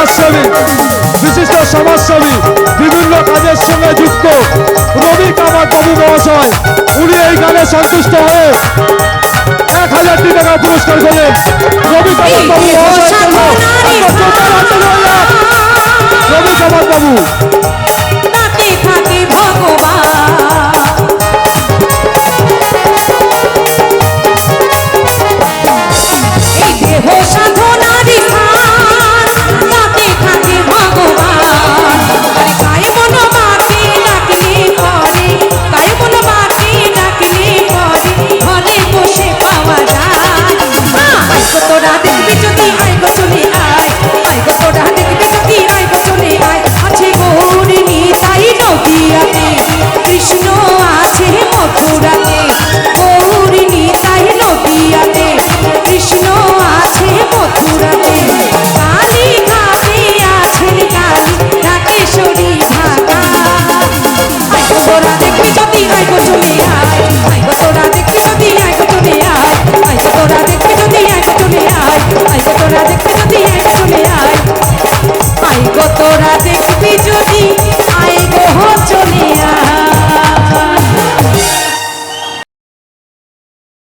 সমাজসেবী বিশিষ্ট সমাজসেবী বিভিন্ন কাজের সঙ্গে যুক্ত রবি কামার বাবু মহাশয় উনি এই গানে সন্তুষ্ট হয়ে এক হাজারটি টাকা পুরস্কার পেলেন। রবি কামার বাবু মহাশয়ের জন্য রবি কামার বাবু